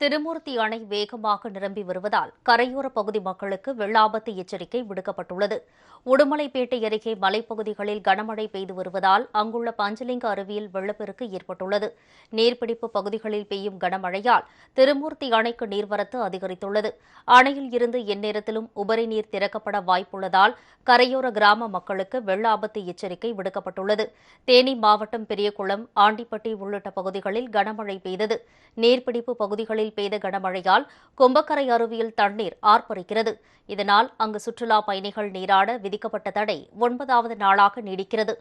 திருமூர்த்தி அணை வேகமாக நிரம்பி வருவதால் கரையோர பகுதி மக்களுக்கு வெள்ள ஆபத்து எச்சரிக்கை விடுக்கப்பட்டுள்ளது. உடுமலைப்பேட்டை அருகே மலைப்பகுதிகளில் கனமழை பெய்து வருவதால் அங்குள்ள பஞ்சலிங்க அருவியில் வெள்ளப்பெருக்கு ஏற்பட்டுள்ளது. நீர்பிடிப்பு பகுதிகளில் பெய்யும் கனமழையால் திருமூர்த்தி அணைக்கு நீர்வரத்து அதிகரித்துள்ளது. அணையில் இருந்து எந்நேரத்திலும் உபரி நீர் திறக்கப்பட வாய்ப்புள்ளதால் கரையோர கிராம மக்களுக்கு வெள்ள ஆபத்து எச்சரிக்கை விடுக்கப்பட்டுள்ளது. தேனி மாவட்டம் பெரியகுளம் ஆண்டிப்பட்டி உள்ளிட்ட பகுதிகளில் கனமழை பெய்தது. நீர்பிடிப்பு பகுதிகளில் பெய்த கனமழையால் கும்பக்கரை அருவியில் தண்ணீர் ஆர்ப்பரிக்கிறது. இதனால் அங்கு சுற்றுலா பயணிகள் நீராட விதிக்கப்பட்ட தடை ஒன்பதாவது நாளாக நீடிக்கிறது.